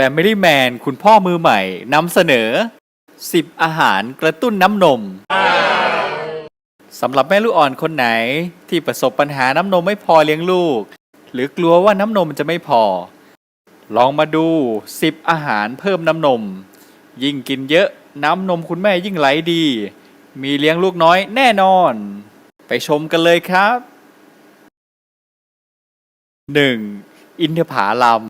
Family Man คุณพ่อมือใหม่นำเสนอ 10 อาหารกระตุ้นน้ำนมสำหรับแม่ลูกอ่อนคนไหนที่ประสบปัญหาน้ำนมไม่พอเลี้ยงลูก หรือกลัวว่าน้ำนมจะไม่พอ ลองมาดู 10 อาหารเพิ่มน้ำนม ยิ่งกินเยอะน้ำนมคุณแม่ยิ่งไหลดี มีเลี้ยงลูกน้อยแน่นอน ไปชมกันเลยครับ 1. อินทผาลัม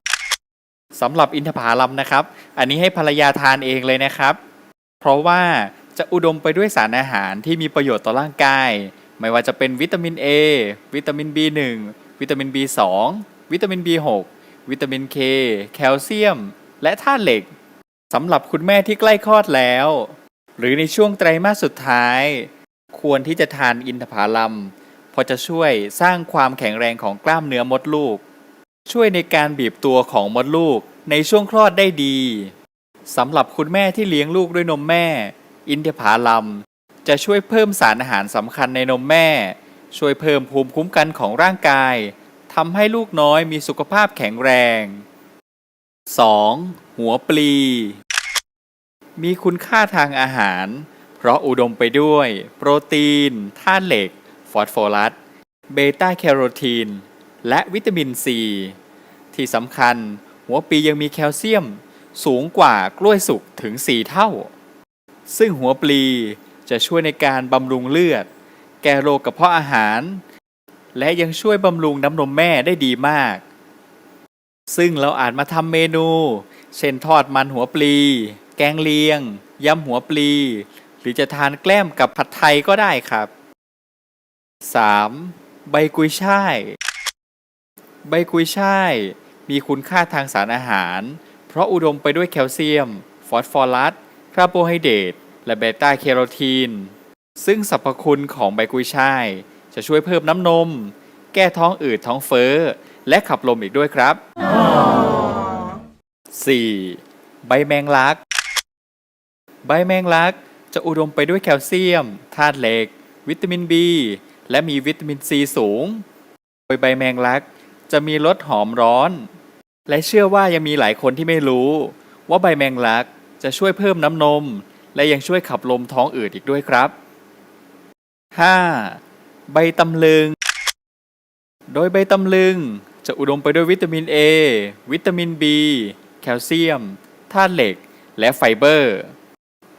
สำหรับอินทผาลัมนะครับ อันนี้ให้ภรรยาทานเองเลยนะครับ เพราะว่าจะอุดมไปด้วยสารอาหารที่มีประโยชน์ต่อร่างกาย ไม่ว่าจะเป็นวิตามิน A วิตามิน B1 วิตามิน B2 วิตามิน B6 วิตามิน K แคลเซียม และธาตุเหล็กสำหรับคุณแม่ที่ใกล้คลอดแล้ว หรือในช่วงไตรมาสสุดท้าย ควรที่จะทานอินทผลัมเพราะจะช่วยสร้างความแข็งแรงของกล้ามเนื้อมดลูก ช่วยในการบีบตัวของมดลูกในช่วงคลอดได้ดีสำหรับคุณแม่ที่เลี้ยงลูกด้วยนมแม่ อินทผลัมจะช่วยเพิ่มสารอาหารสำคัญในนมแม่ ช่วยเพิ่มภูมิคุ้มกันของร่างกายทำให้ลูกน้อยมีสุขภาพแข็งแรง 2. หัวปลี มีคุณค่าทางอาหาร เพราะอุดมไปด้วย โปรตีนธาตุเหล็ก ฟอสฟอรัส เบต้าแคโรทีน และวิตามินซีที่สำคัญหัวปียังมีแคลเซียมสูงกว่ากล้วยสุกถึง 4 เท่า ซึ่งหัวปลีจะช่วยในการบำรุงเลือด แก้โรคกระเพาะอาหาร และยังช่วยบำรุงน้ำนมแม่ได้ดีมาก ซึ่งเราอาจมาทำเมนู เช่นทอดมันหัวปลี แกงเลียง ยำหัวปลี หรือจะทานแกล้มกับผัดไทยก็ได้ครับ 3. ใบกุยช่าย ใบกุยช่าย มีคุณค่าทางสารอาหาร เพราะอุดมไปด้วยแคลเซียม ฟอสฟอรัส คาร์โบไฮเดรต และเบต้าแคโรทีน ซึ่งสรรพคุณของใบกุยช่าย จะช่วยเพิ่มน้ำนม แก้ท้องอืดท้องเฟ้อ และขับลมอีกด้วยครับ 4. ใบแมงลัก ใบแมงลักจะอุดมไปด้วยแคลเซียม ธาตุเหล็ก วิตามิน B และมีวิตามินซีสูง โดยใบแมงลัก จะมีรสหอมร้อน และเชื่อว่ายังมีหลายคนที่ไม่รู้ ว่าใบแมงลักจะช่วยเพิ่มน้ำนม และยังช่วยขับลมท้องอืดอีกด้วยครับ 5. ใบตำลึง โดยใบตำลึงจะอุดมไปด้วยวิตามิน A วิตามิน B แคลเซียมธาตุเหล็ก และไฟเบอร์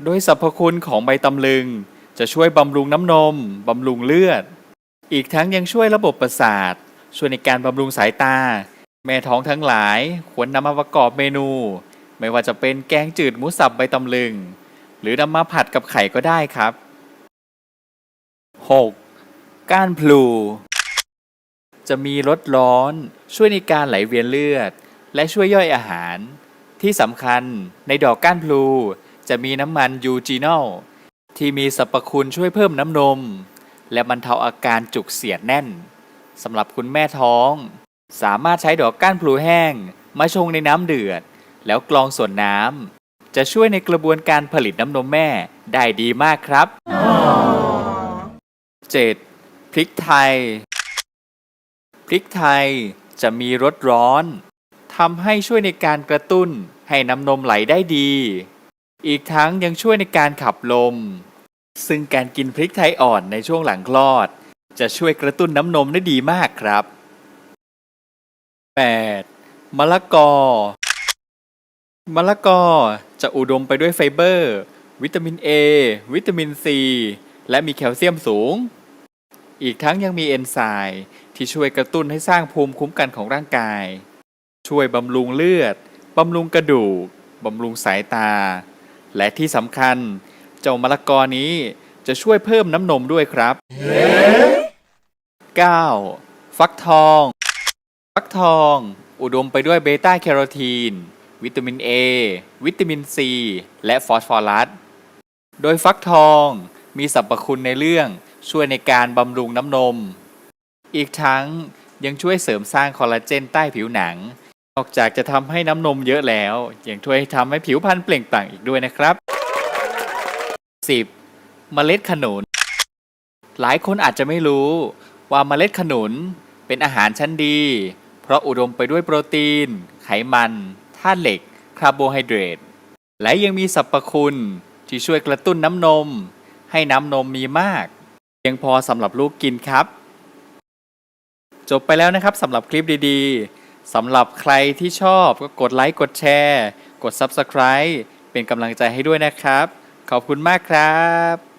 โดยสรรพคุณของใบตำลึง จะช่วยบำรุงน้ำนม บำรุงเลือด อีกทั้งยังช่วยระบบประสาท ช่วยในการบำรุงสายตา แม่ท้องทั้งหลาย ควรนำมาประกอบเมนู ไม่ว่าจะเป็นแกงจืดหมูสับใบตำลึง หรือนำมาผัดกับไข่ก็ได้ครับ 6. ก้านพลู จะมีรสร้อน ช่วยในการไหลเวียนเลือด และช่วยย่อยอาหาร ที่สำคัญในดอกก้านพลูจะมีน้ำมันยูจีนอลที่มีสรรพคุณช่วยเพิ่มน้ำนม และบรรเทาอาการจุกเสียดแน่น สำหรับคุณแม่ท้อง สามารถใช้ดอกก้านพลูแห้ง มาชงในน้ำเดือด แล้วกรองส่วนน้ำจะช่วยในกระบวนการผลิตน้ำนมแม่ได้ดีมากครับ 7. พริกไทย พริกไทยจะมีรสร้อนทำให้ช่วยในการกระตุ้นให้น้ำนมไหลได้ดี อีกทั้งยังช่วยในการขับลม ซึ่งการกินพริกไทยอ่อนในช่วงหลังคลอด จะช่วยกระตุ้นน้ำนมได้ดีมากครับ 8. มะละกอ มะละกอจะอุดมไปด้วยไฟเบอร์ วิตามิน A วิตามิน C และมีแคลเซียมสูง อีกทั้งยังมีเอนไซม์ที่ช่วยกระตุ้นให้สร้างภูมิคุ้มกันของร่างกาย ช่วยบำรุงเลือด บำรุงกระดูก บำรุงสายตา และที่สำคัญ เจ้ามะละกอนี้จะช่วยเพิ่มน้ำนมด้วยครับ 9. ฟักทอง ฟักทอง อุดมไปด้วยเบต้าแคโรทีน วิตามิน A วิตามิน C และฟอสฟอรัส โดยฟักทองมีสรรพคุณในเรื่องช่วยในการบำรุงน้ำนม อีกทั้งยังช่วยเสริมสร้างคอลลาเจนใต้ผิวหนัง นอกจากจะทำให้น้ำนมเยอะแล้ว ยังช่วยทำให้ผิวพรรณเปล่งปลั่งอีกด้วยนะครับ 10. เมล็ดขนุน หลายคนอาจจะไม่รู้ ว่าเมล็ดขนุนเป็นอาหารชั้นดี เพราะอุดมไปด้วยโปรตีน ไขมันธาตุเหล็ก คาร์โบไฮเดรต และยังมีสรรพคุณที่ช่วยกระตุ้นน้ำนม ให้น้ำนมมีมากเพียงพอสำหรับลูกกินครับ จบไปแล้วนะครับสำหรับคลิปดีๆสำหรับใครที่ชอบก็กดไลค์กดแชร์ กด Subscribe เป็นกำลังใจให้ด้วยนะครับ ขอบคุณมากครับ